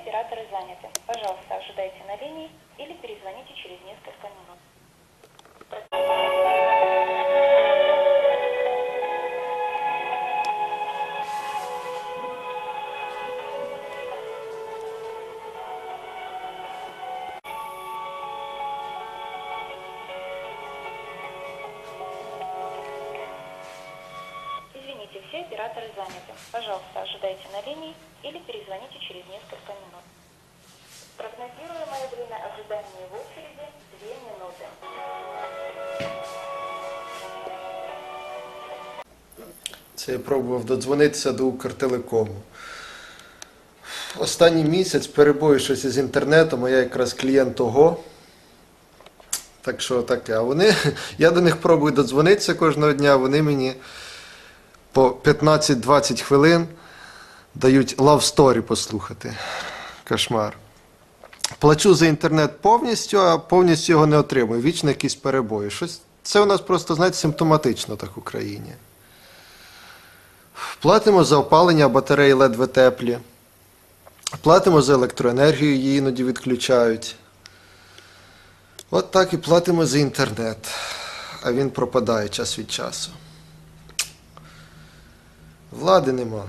операторы заняты. Пожалуйста, ожидайте на линии или перезвоните через несколько минут. Извините, все операторы заняты. Пожалуйста, ожидайте на линии или перезвоните через несколько минут. Прогнозируемое время ожидания в очереди 2 минуты. Це я пробував додзвонитися до Укртелекому. Останній місяць перебої щось із інтернетом, а я якраз клієнт ОГО. Так що таке. А вони, я до них пробую додзвонитися кожного дня, вони мені по 15-20 хвилин дають story послухати. Кошмар. Плачу за інтернет повністю, а повністю його не отримую. Вічно якісь перебої. Щось, це у нас просто, знаєте, симптоматично так в Україні. Платимо за опалення батареї ледве теплі. Платимо за електроенергію, її іноді відключають. От так і платимо за інтернет. А він пропадає час від часу. Влади нема.